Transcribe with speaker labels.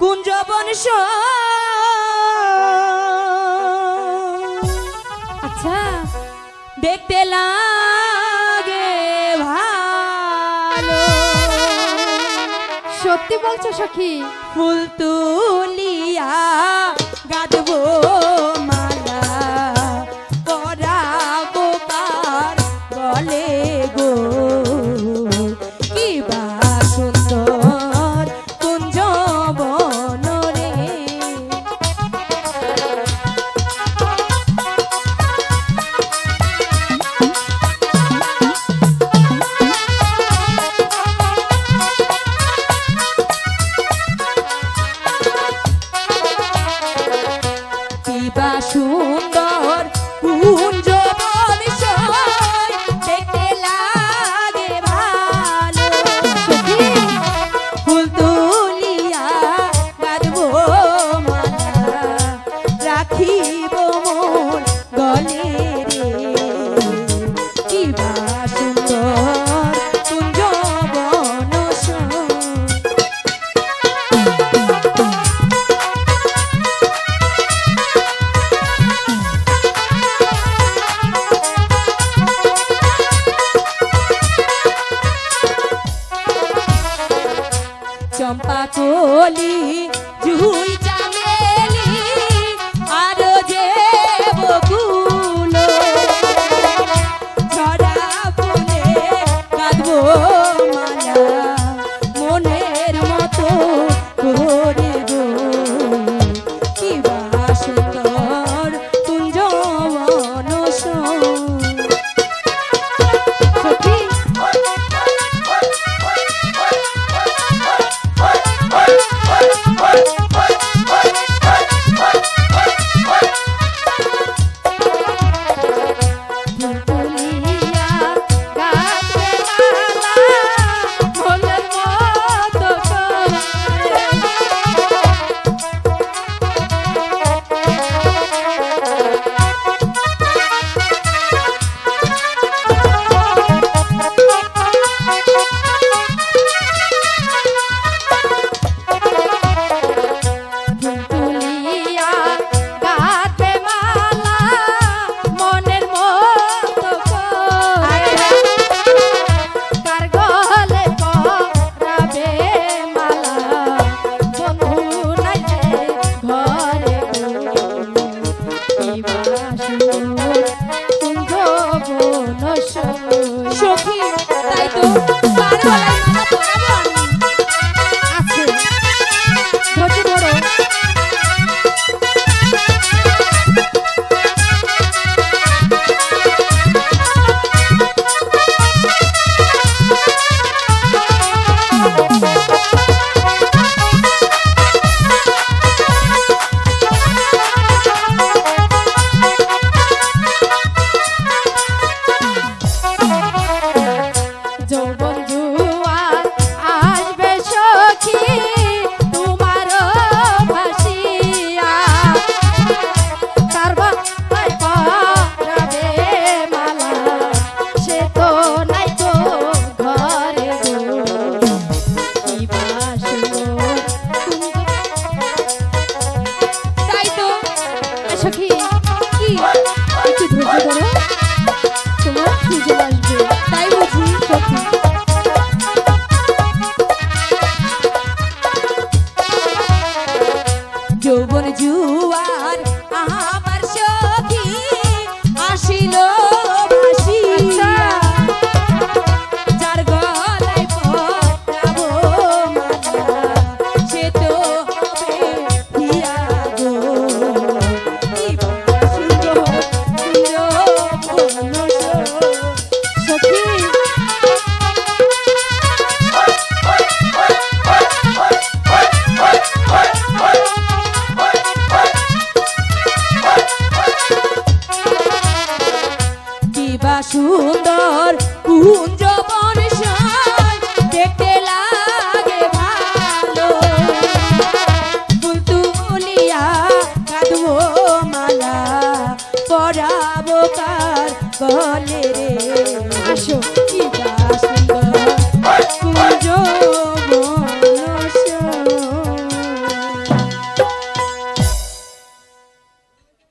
Speaker 1: কুঞ্জবন
Speaker 2: আচ্ছা
Speaker 1: দেখতে লাগে ভালো।
Speaker 2: সত্যি বলছো সখী?
Speaker 1: ফুল তুলিয়া বা সুন্দর কুঞ্জ চম্পা কলি জুই Shakira. সুন্দর কুঞ্জ